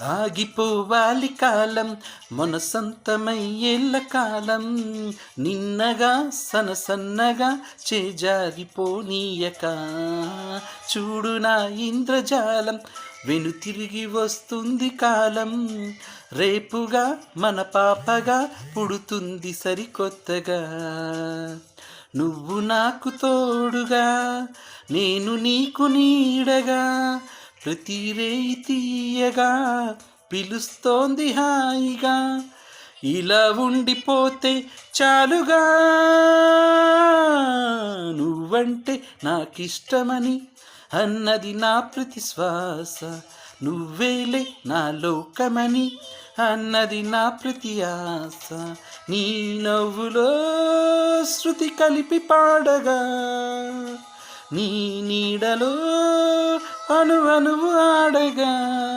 ఆగిపోవాలి కాలం మన సొంతమయ్యేళ్ళ కాలం. నిన్నగా సనసన్నగా చేజారిపోనీయక. చూడు నా ఇంద్రజాలం వెను తిరిగి వస్తుంది కాలం. రేపుగా మన పాపగా పుడుతుంది సరికొత్తగా. నువ్వు నాకు తోడుగా నేను నీకు నీడగా. ప్రతి రేయి తీయగా పిలుస్తోంది హాయిగా. ఇలా ఉండిపోతే చాలుగా. నువ్వంటే నాకిష్టమని అన్నది నా ప్రతి శ్వాస. నువ్వేలే నా లోకమని అన్నది నా ప్రతి ఆశ. నీ నవ్వులో శృతి కలిపి పాడగా. నీ నీడలో அணு அணுவு ஆடைகள்.